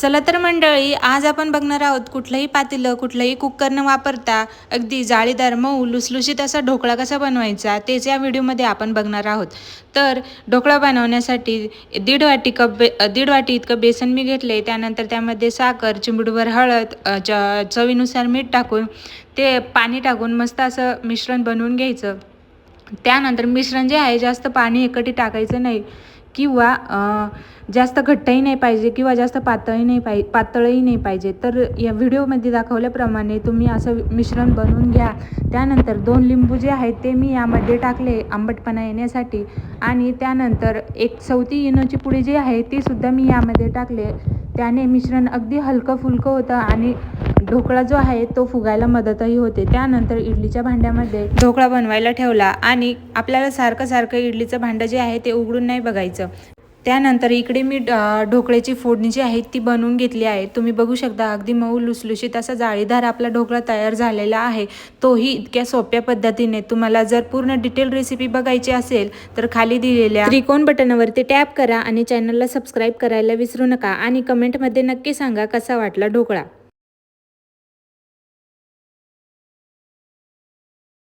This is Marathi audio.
चला तर मंडळी आज आपण बघणार आहोत कुठलंही पातेलं कुठलंही कुकर न वापरता अगदी जाळीदार मऊ लुसलुशीत असा ढोकळा कसा बनवायचा तेच या व्हिडिओमध्ये आपण बघणार आहोत. तर ढोकळा बनवण्यासाठी दीड वाटी कप बे दीड वाटी इतकं बेसन मी घेतले त्यानंतर त्यामध्ये साखर चिंबडूभर हळद च चवीनुसार मीठ टाकून ते पाणी टाकून मस्त असं मिश्रण बनवून घ्यायचं. त्यानंतर मिश्रण जे आहे जास्त पाणी एकटी टाकायचं नाही. किंवा जास्त घट्टही नाही पाहिजे किंवा जास्त पातळही नाही पाहि पातळही नाही पाहिजे. तर या व्हिडिओमध्ये दाखवल्याप्रमाणे तुम्ही असं मिश्रण बनवून घ्या. त्यानंतर दोन लिंबू जे आहेत ते मी यामध्ये टाकले आंबटपणा येण्यासाठी. आणि त्यानंतर एक चौथी इनोची पुडी जी आहे तीसुद्धा मी यामध्ये टाकले. त्याने मिश्रण अगदी हलकं फुलकं होतं आणि ढोकळा जो आहे तो फुगायला मदतही होते. त्यानंतर इडलीच्या भांड्यामध्ये ढोकळा बनवायला ठेवला आणि आपल्याला सारखं सारखं इडलीचं भांडं जे आहे ते उघडून नाही बघायचं. त्यानंतर इकडे मी ढोकळ्याची फोडणी जी आहे ती बनवून घेतली आहे. तुम्ही बघू शकता अगदी मऊ लुसलुशीत असा जाळीदार आपला ढोकळा तयार झालेला आहे. तोही इतक्या सोप्या पद्धतीने. तुम्हाला जर पूर्ण डिटेल रेसिपी बघायची असेल तर खाली दिलेल्या त्रिकोण बटनावरती टॅप करा आणि चॅनलला सबस्क्राईब करायला विसरू नका. आणि कमेंटमध्ये नक्की सांगा कसा वाटला ढोकळा?